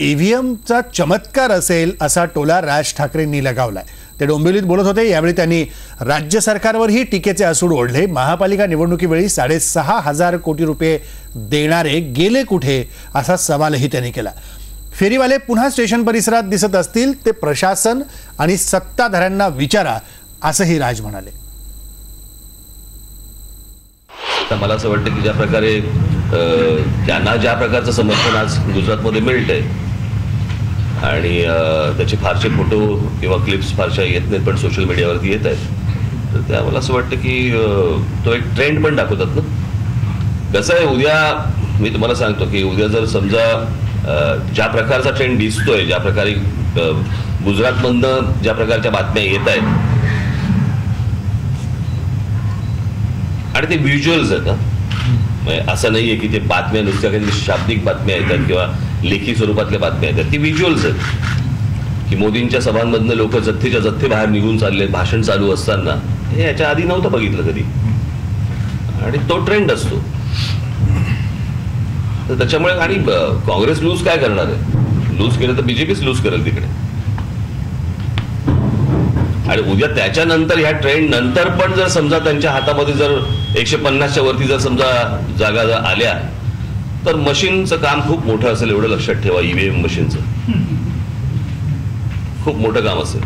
ईव्हीएमचा चमत्कार असेल असा टोला राज ठाकरेंनी लगावलाय. ते डोंबिवलीत बोलत होते यावेळी त्यांनी राज्य सरकारवरही टीकेचे असूड ओढले. महापालिका निवडणुकीवेळी साडेसहा हजार कोटी रुपये देणारे गेले कुठे असा सवालही त्यांनी केला. फेरीवाले पुन्हा स्टेशन परिसरात दिसत असतील ते प्रशासन आणि सत्ताधाऱ्यांना विचारा असंही राज म्हणाले. तर मला असं वाटतं की ज्या प्रकारे अ, त्यांना ज्या प्रकारचं समर्थन आज गुजरातमध्ये मिळतंय आणि त्याचे फारसे फोटो किंवा क्लिप्स फारशा येत नाहीत पण सोशल मीडियावरती येत आहेत. तर त्या मला असं वाटतं की तो एक ट्रेंड पण दाखवतात ना? कसं आहे उद्या मी तुम्हाला सांगतो की उद्या जर समजा ज्या प्रकारचा ट्रेंड दिसतोय ज्या प्रकारे गुजरातमधनं ज्या प्रकारच्या बातम्या येत आहेत आणि ते व्हिज्युअल्स आहेत असं नाही असं नाहीये की ते बातम्या नुसत्या काही शाब्दिक बातम्या येतात किंवा लेखी स्वरूपातल्या बातम्या येतात. ती व्हिज्युअल्स आहेत. की मोदींच्या सभांमधनं लोक जथ्थेच्या जथ्थे बाहेर निघून चालले भाषण चालू असताना. हे याच्या आधी नव्हतं बघितलं कधी. आणि तो ट्रेंड असतो. तर त्याच्यामुळे आणि काँग्रेस लूज काय करणार आहे? लूज केलं तर बीजेपीच लूज करेल तिकडे. आणि उद्या त्याच्यानंतर ह्या ट्रेंड नंतर पण जर समजा त्यांच्या हातामध्ये जर एकशे पन्नासच्या वरती जर समजा जागा जर आल्या तर मशीनचं काम खूप मोठं असेल एवढं लक्षात ठेवा ईव्हीएम मशीनचं. खूप मोठं काम असेल.